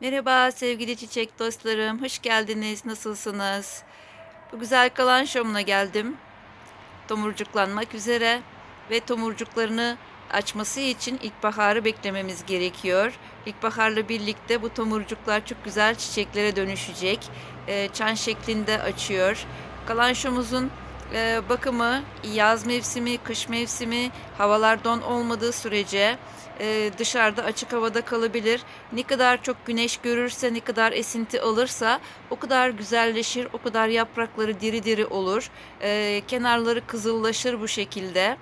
Merhaba sevgili çiçek dostlarım. Hoş geldiniz. Nasılsınız? Bu güzel kalan şomuna geldim. Tomurcuklanmak üzere ve tomurcuklarını açması için ilkbaharı beklememiz gerekiyor. İlkbaharla birlikte bu tomurcuklar çok güzel çiçeklere dönüşecek. Ee, çan şeklinde açıyor. Kalanşomuzun e, bakımı yaz mevsimi, kış mevsimi, havalar don olmadığı sürece e, dışarıda açık havada kalabilir. Ne kadar çok güneş görürse, ne kadar esinti alırsa o kadar güzelleşir, o kadar yaprakları diri diri olur. E, kenarları kızıllaşır bu şekilde.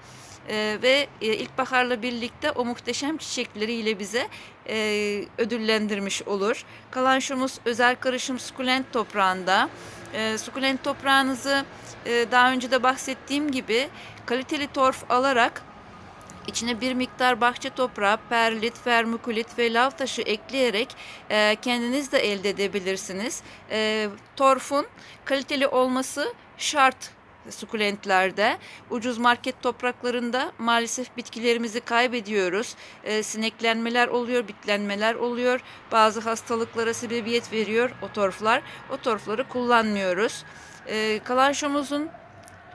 E, ve e, ilkbaharla birlikte o muhteşem çiçekleriyle bize e, ödüllendirmiş olur. Kalanşomuz özel karışım sukulent toprağında. E, sukulent toprağınızı e, daha önce de bahsettiğim gibi kaliteli torf alarak İçine bir miktar bahçe toprağı, perlit, vermikulit ve lav taşı ekleyerek e, kendiniz de elde edebilirsiniz. E, torfun kaliteli olması şart sukulentlerde. Ucuz market topraklarında maalesef bitkilerimizi kaybediyoruz. E, sineklenmeler oluyor, bitlenmeler oluyor. Bazı hastalıklara sebebiyet veriyor o torflar. O torfları kullanmıyoruz. E, kalanşomuzun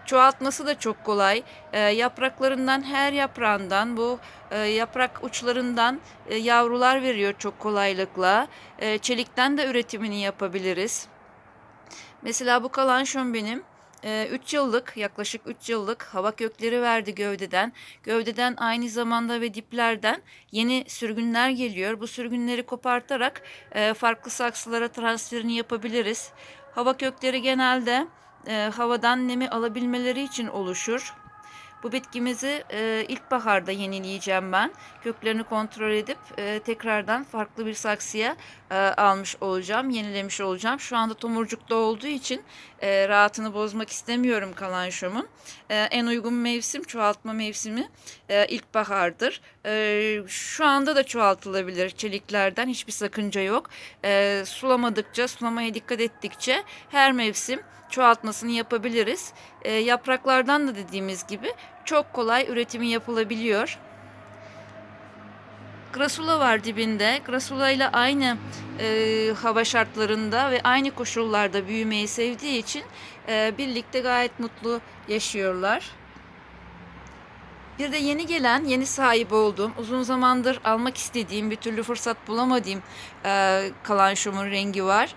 Çoğaltması da çok kolay. E, yapraklarından her yaprağından bu e, yaprak uçlarından e, yavrular veriyor çok kolaylıkla. E, çelikten de üretimini yapabiliriz. Mesela bu kalanşon benim 3 yıllık yaklaşık 3 yıllık hava kökleri verdi gövdeden. Gövdeden aynı zamanda ve diplerden yeni sürgünler geliyor. Bu sürgünleri kopartarak farklı saksılara transferini yapabiliriz. Hava kökleri genelde e, havadan nemi alabilmeleri için oluşur. Bu bitkimizi e, ilkbaharda yenileyeceğim ben. Köklerini kontrol edip e, tekrardan farklı bir saksıya e, almış olacağım, yenilemiş olacağım. Şu anda tomurcukta olduğu için e, rahatını bozmak istemiyorum kalanşomun. E, en uygun mevsim, çoğaltma mevsimi e, ilkbahardır. E, şu anda da çoğaltılabilir çeliklerden, hiçbir sakınca yok. E, sulamadıkça, sulamaya dikkat ettikçe her mevsim çoğaltmasını yapabiliriz. E, yapraklardan da dediğimiz gibi çok kolay üretimi yapılabiliyor. Grasula var dibinde. Grasula ile aynı e, hava şartlarında ve aynı koşullarda büyümeyi sevdiği için e, birlikte gayet mutlu yaşıyorlar. Bir de yeni gelen, yeni sahip olduğum, uzun zamandır almak istediğim, bir türlü fırsat bulamadığım e, kalanşomun rengi var.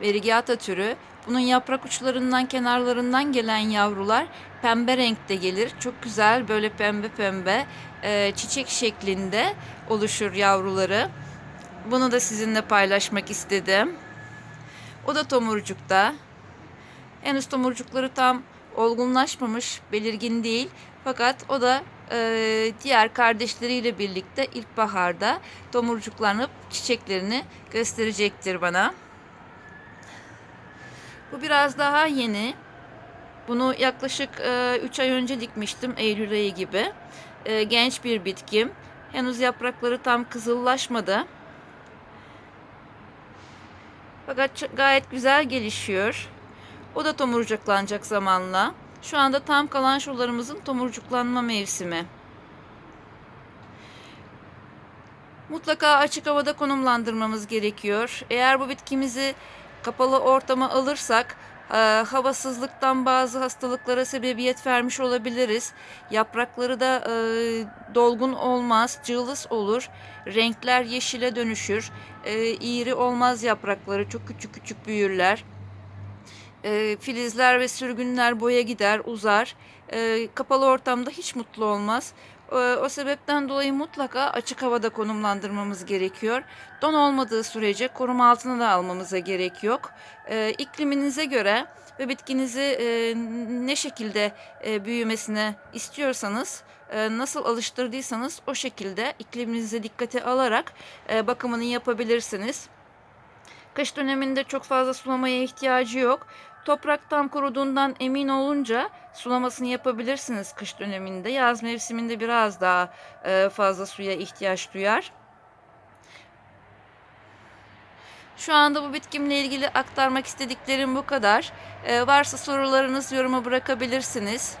Verigata türü. Bunun yaprak uçlarından, kenarlarından gelen yavrular pembe renkte gelir. Çok güzel böyle pembe pembe e, çiçek şeklinde oluşur yavruları. Bunu da sizinle paylaşmak istedim. O da tomurcukta. Henüz tomurcukları tam olgunlaşmamış, belirgin değil. Fakat o da e, diğer kardeşleriyle birlikte ilkbaharda tomurcuklanıp çiçeklerini gösterecektir bana. Bu biraz daha yeni. Bunu yaklaşık 3 e, ay önce dikmiştim Eylül ayı gibi. E, genç bir bitkim. Henüz yaprakları tam kızıllaşmadı. Fakat gayet güzel gelişiyor. O da tomurcuklanacak zamanla. Şu anda tam kalan şularımızın tomurcuklanma mevsimi. Mutlaka açık havada konumlandırmamız gerekiyor. Eğer bu bitkimizi kapalı ortama alırsak e, havasızlıktan bazı hastalıklara sebebiyet vermiş olabiliriz. Yaprakları da e, dolgun olmaz, cılız olur. Renkler yeşile dönüşür. E, iğri olmaz yaprakları, çok küçük küçük büyürler. E, filizler ve sürgünler boya gider, uzar. E, kapalı ortamda hiç mutlu olmaz. Ee, o sebepten dolayı mutlaka açık havada konumlandırmamız gerekiyor. Don olmadığı sürece koruma altına da almamıza gerek yok. Ee, ikliminize göre ve bitkinizi e, ne şekilde e, büyümesine istiyorsanız, e, nasıl alıştırdıysanız o şekilde ikliminize dikkate alarak bakımını yapabilirsiniz. Kış döneminde çok fazla sulamaya ihtiyacı yok. Toprak tam kuruduğundan emin olunca sulamasını yapabilirsiniz kış döneminde. Yaz mevsiminde biraz daha e, fazla suya ihtiyaç duyar. Şu anda bu bitkimle ilgili aktarmak istediklerim bu kadar. Ee, varsa sorularınız yoruma bırakabilirsiniz.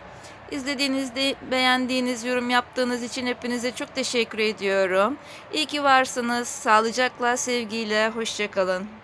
İzlediğinizde beğendiğiniz, yorum yaptığınız için hepinize çok teşekkür ediyorum. İyi ki varsınız. Sağlıcakla, sevgiyle, hoşçakalın.